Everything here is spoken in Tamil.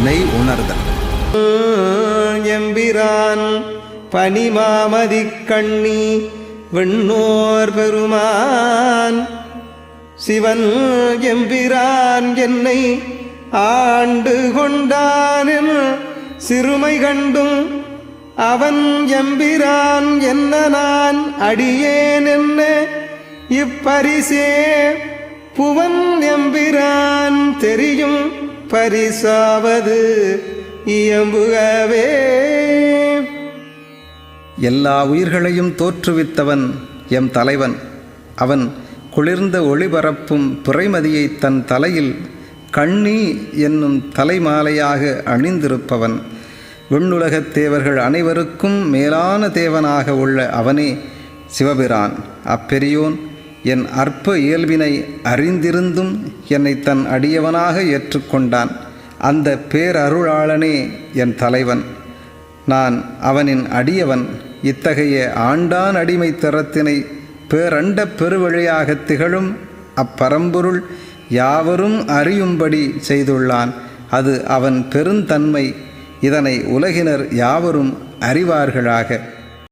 மெய் உணர்தல். எம்பிரான் பனிமாமதி கண்ணி விண்ணோர் பெருமான். சிவன் எம்பிரான் என்னை ஆண்டு கொண்டானில் சிறுமை கண்டும் அவன் எம்பிரான் என்ன நான் அடியேன் என்ன? இப்பரிசே புவன் எம்பிரான் தெரியும். பரிசாவது இயம்புகவே. எல்லா உயிர்களையும் தோற்றுவித்தவன் எம் தலைவன். அவன் குளிர்ந்த ஒளிபரப்பும் பிறைமதியை தன் தலையில் கண்ணி என்னும் தலைமாலையாக அணிந்திருப்பவன். விண்ணுலகத் தேவர்கள் அனைவருக்கும் மேலான தேவனாக உள்ள அவனே சிவபிரான். அப்பெரியோன் என் அற்ப இயல்பினை அறிந்திருந்தும் என்னை தன் அடியவனாக ஏற்றுக்கொண்டான். அந்த பேரருளாளனே என் தலைவன். நான் அவனின் அடியவன். இத்தகைய ஆண்டான் அடிமை தரத்தினை பேரண்ட பெருவழியாக திகழும் அப்பரம்பொருள் யாவரும் அறியும்படி செய்துள்ளான். அது அவன் பெருந்தன்மை. இதனை உலகினர் யாவரும் அறிவார்களாக.